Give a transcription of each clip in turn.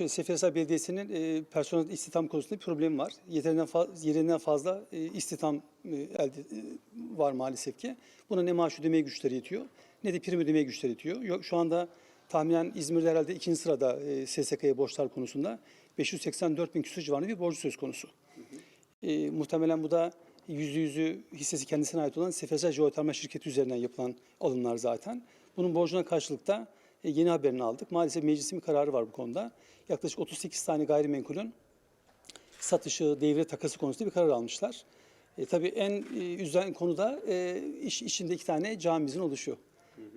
şöyle Seferihisar Belediyesi'nin e, personel istihdam konusunda bir problemi var. Yeterinden, fa- yerinden fazla e, istihdam e, elde e, var maalesef ki. Buna ne maaş ödemeye güçleri yetiyor ne de prim ödemeye güçleri yetiyor. Yok, şu anda tahminen İzmir'de herhalde ikinci sırada e, SSK'ya borçlar konusunda 584 bin küsur civarında bir borcu söz konusu. E, muhtemelen bu da yüzde yüzü hissesi kendisine ait olan Seferihisar Jeotermal Şirketi üzerinden yapılan alımlar zaten. Bunun borcuna karşılık da yeni haberini aldık. Maalesef meclisin bir kararı var bu konuda. Yaklaşık 38 tane gayrimenkulün satışı, devre takası konusunda bir karar almışlar. E, tabii en e, üzülen konu e, iş, içinde iki tane camimizin oluşu.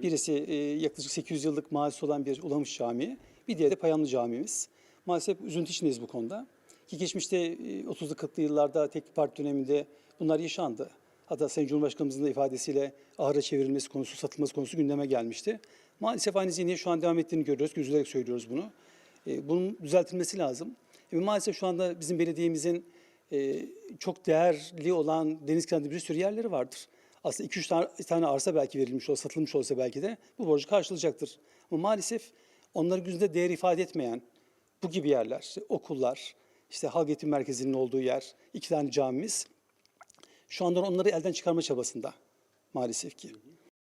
Birisi e, yaklaşık 800 yıllık mazisi olan bir Ulamış Camii, bir diğeri de Payanlı Camimiz. Maalesef üzüntü içindeyiz bu konuda. Ki geçmişte e, 30'lu 40'lı yıllarda tek parti döneminde bunlar yaşandı. Hatta Sayın Cumhurbaşkanımızın da ifadesiyle ahıra çevrilmesi konusu, satılması konusu gündeme gelmişti. Maalesef aynı zihniyet şu an devam ettiğini görüyoruz, üzülerek söylüyoruz bunu. E, bunun düzeltilmesi lazım. E, maalesef şu anda bizim belediyemizin e, çok değerli olan deniz kenarında bir sürü yerleri vardır. Aslında 2-3 tane, tane arsa belki verilmiş olsa, satılmış olsa belki de bu borcu karşılayacaktır. Ama maalesef onların gözünde değer ifade etmeyen bu gibi yerler, işte okullar, işte halk eğitim merkezinin olduğu yer, iki tane camimiz şu anda onları elden çıkarma çabasında maalesef ki.